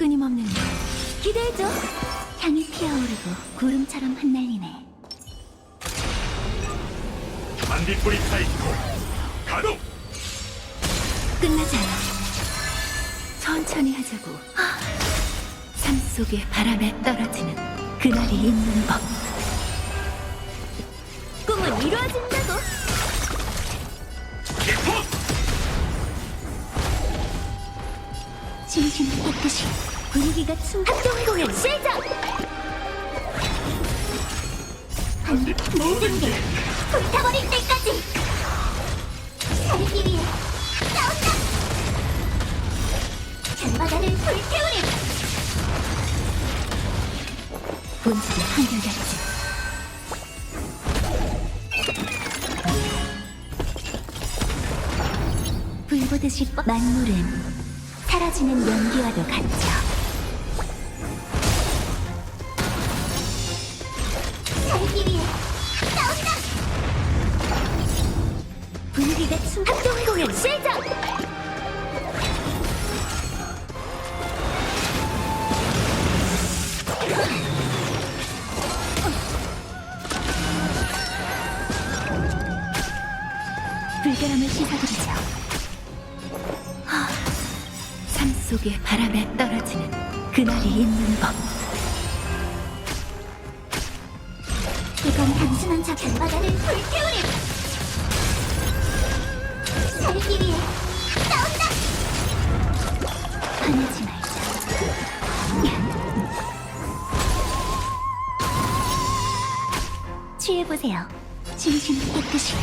끊임없는 일. 기대해줘. 향이 피어오르고 구름처럼 흩날리네. 반딧불이 타있고 가동! 끝나지 않아. 천천히 하자고. 아, 삶 속의 바람에 떨어지는 그날이 있는 법. 꿈은 이루어진다고. 기포! 진심을 깨끗이 분위기가 충 합동 공연 시작! 한 모든 게 불타버릴 때까지 살기 위해 싸운다! 전바다를 불태우리! 본질이 한결같지 불보듯이 뻗 만물은 사라지는 연기와도 같죠. 합동 공연 시작. 불결함을 씻어드리죠. 삶 속의 바람에 떨어지는 그날이 있는 법. 이건 단순한 자 결바다를 불태우리. 화내지 말자. 취해보세요. 진심을 깨끗이.